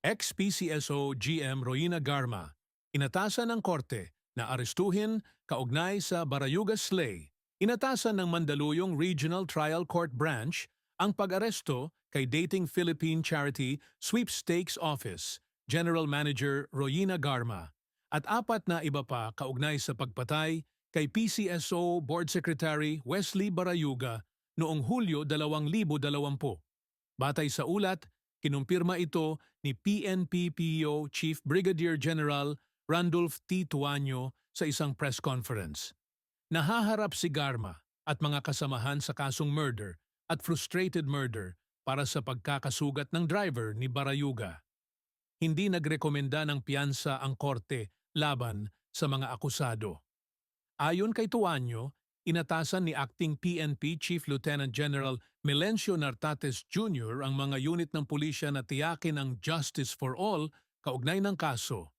Ex-PCSO GM Roina Garma, inatasan ng korte na arestuhin kaugnay sa Barayuga Slay. Inatasan ng Mandaluyong Regional Trial Court Branch ang pag-aresto kay Dating Philippine Charity Sweepstakes Office, General Manager Roina Garma, at apat na iba pa kaugnay sa pagpatay kay PCSO Board Secretary Wesley Barayuga noong Hulyo 2020. Batay sa ulat, kinumpirma ito ni PNP-PO Chief Brigadier General Randolph T. Tuanyo sa isang press conference. Nahaharap si Garma at mga kasamahan sa kasong murder at frustrated murder para sa pagkakasugat ng driver ni Barayuga. Hindi nagrekomenda ng piyansa ang korte laban sa mga akusado. Ayon kay Tuanyo, inatasan ni Acting PNP Chief Lieutenant General Melencio Nartates Jr. ang mga unit ng pulisya na tiyakin ang justice for all kaugnay ng kaso.